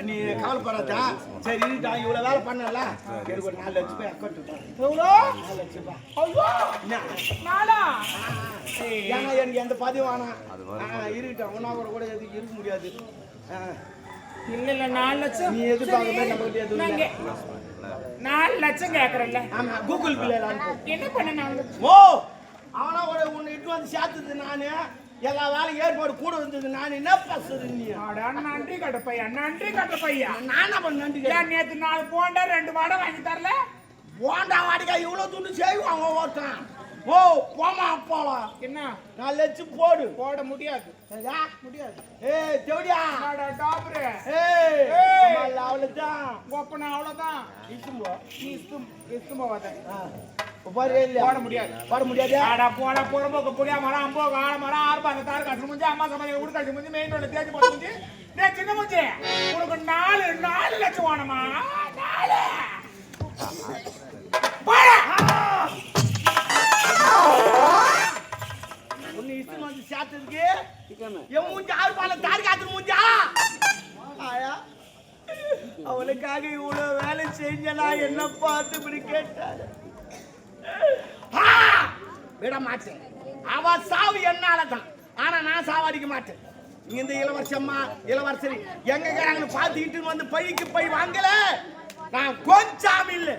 நீ கவலைப்படாதா சரி இருடா இவ்வளவு வேலை பண்ணல. எனக்கு ஒரு நாலு லட்சம் ரூபாய் அக்கௌண்ட் எவ்வளோ? நாலு லட்சம் ரூபாய்? நானா ஏன்னா எனக்கு எந்த பதிவும் வேணாம். இருக்கட்டும் உன்னா கூட கூட எதுக்கு இருக்க முடியாது. ஆ, இல்ல இல்ல நாலு லட்சம். நீ எதிர்பார்க்க மாதிரி நம்மகிட்ட எதுவும் நாங்க இல்லை நாலு லட்சம் கேக்குறேன்ல. ஆமா கூகுள் அனுப்பு என்ன பண்ண நாலு லட்சம்? ஓ! அவனா கூட உன்னை இட்டு வந்து சேர்த்தது நானு. எல்லா வேலையும் ஏற்பாடு கூட வந்தது நான் என்ன பேசுறது நீ? நன்றி கட்ட பையா நன்றி கட்ட பையா நான் பண்ண நன்றி ஏன் நேத்து நாலு போண்டா ரெண்டு வடை வாங்கி தரல? போண்டா வாடிக்கா இவ்வளவு துண்டு செய்வாங்க ஒருத்தன். ஓ போமா போலாம் என்ன? நான் லட்சம் போடு. போட முடியாது. சரியா? முடியாது. ஏய் தேவடியா. டாபரு. ஏய். அவ்வளவுதான். ஒப்பன அவ்வளவுதான். இஷ்டம் போ. நீ இஸ்தும் இஸ்தும் போவாத போட முடியாது. போட முடியாது? ஆடா போட புறம்போக்கு புளியா மரம் அம்போக்கு ஆழ மரம் ஆர்ப்பாங்க தார் காசு முடிஞ்சு அம்மா சமையல் முடிஞ்சு மெயின் ரோட தேடி போட்டு முடிஞ்சு நே சின்ன முடிஞ்சு உனக்கு நாலு நாலு லட்சம் வேணுமா? நாலு. போடா. ஒன்னு இஷ்டம் வந்து சேர்த்ததுக்கு என் மூஞ்சி ஆறு பால தாரி காத்து மூஞ்சா ஆயா அவனுக்காக இவ்வளவு வேலை செஞ்சனா என்ன பார்த்து இப்படி கேட்டாரு! விட மாட்டேன். அவ சாவு என்னால தான் ஆனா நான் சாவடிக்க மாட்டேன். இந்த இளவரசம்மா இளவரசரி எங்க இருக்கிறாங்கன்னு பார்த்து வந்து பைக்கு பை வாங்கல. நான் கொஞ்சம் இல்லை.